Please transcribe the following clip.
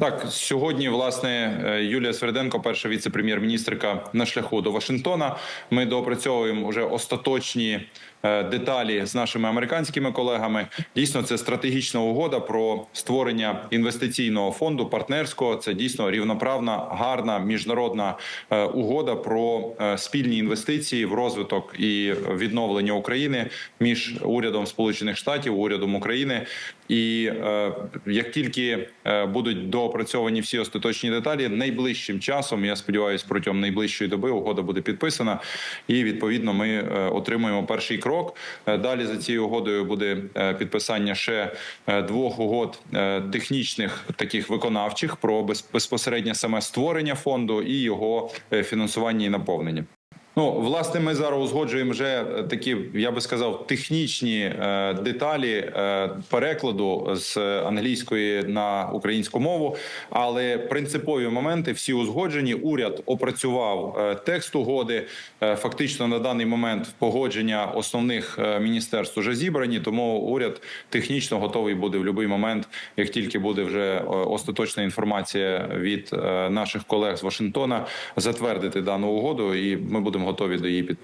Так, сьогодні, власне, е, Юлія Сверденко, перша віце-прем'єр-міністрка на шляху до Вашингтона. Ми доопрацьовуємо вже остаточні деталі з нашими американськими колегами. Дійсно, це стратегічна угода про створення інвестиційного фонду партнерського. Це дійсно рівноправна, гарна міжнародна е, угода про е, спільні інвестиції в розвиток і відновлення України між урядом Сполучених Штатів, урядом України. І е, як тільки е, будуть доопрацьовані всі остаточні деталі, найближчим часом, я сподіваюся, протягом найближчої доби угода буде підписана, і відповідно ми е, отримуємо перший крок. Е, Далі за цією угодою буде е, підписання ще е, двох угод технічних таких виконавчих про безпосереднє саме створення фонду і його фінансування і наповнення. Ну, власне, ми зараз узгоджуємо вже е, такі, я би сказав, технічні е, деталі е, перекладу з англійської на українську мову. Але принципові моменти всі узгоджені. Уряд опрацював текст угоди. Фактично на даний момент погодження основних міністерств вже зібрані. Тому уряд технічно готовий буде в будь-який момент, як тільки буде вже остаточна інформація від наших колег з Вашингтона, затвердити дану угоду, і ми будемо готові до її підписання.